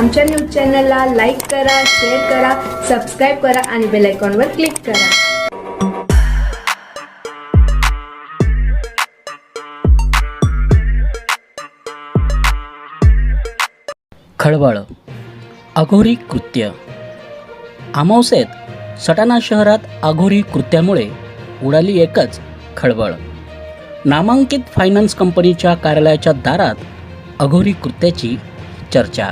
आमच्या न्यूज चॅनलला लाईक करा शेअर करा सबस्क्राईब करा आणि बेलायकॉनवर क्लिक करा. खळबळ. अघोरी कृत्य. अमावसेत सटाणा शहरात अघोरी कृत्यामुळे उडाली एकच खळबळ. नामांकित फायनान्स कंपनीच्या कार्यालयाच्या दारात अघोरी कृत्याची चर्चा.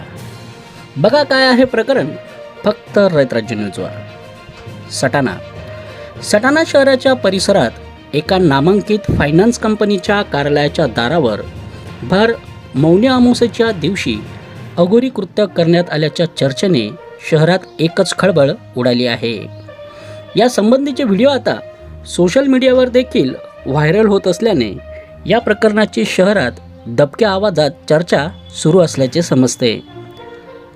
बघा काय आहे प्रकरण. फक्त रैतराज्य न्यूजवर सटाणा. सटाणा शहराच्या परिसरात एका नामांकित फायनान्स कंपनीच्या कार्यालयाच्या दारावर भर मौनी अमावस्येच्या दिवशी अघोरी कृत्य करण्यात आल्याच्या चर्चेने शहरात एकच खळबळ उडाली आहे. या संबंधीचे व्हिडिओ आता सोशल मीडियावर देखील व्हायरल होत असल्याने या प्रकरणाची शहरात दबक्या आवाजात चर्चा सुरू असल्याचे समजते.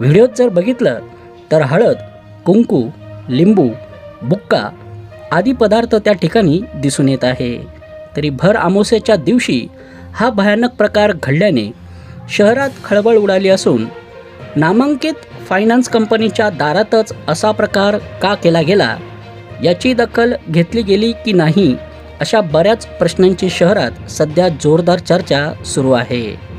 व्हिडिओत जर बघितलं तर हळद कुंकू लिंबू बुक्का आदी पदार्थ त्या ठिकाणी दिसून येत आहे. तरी भर अमावस्येच्या दिवशी हा भयानक प्रकार घडल्याने शहरात खळबळ उडाली असून नामांकित फायनान्स कंपनीच्या दारातच असा प्रकार का केला गेला? याची दखल घेतली गेली की नाही अशा बऱ्याच प्रश्नांची शहरात सध्या जोरदार चर्चा सुरू आहे.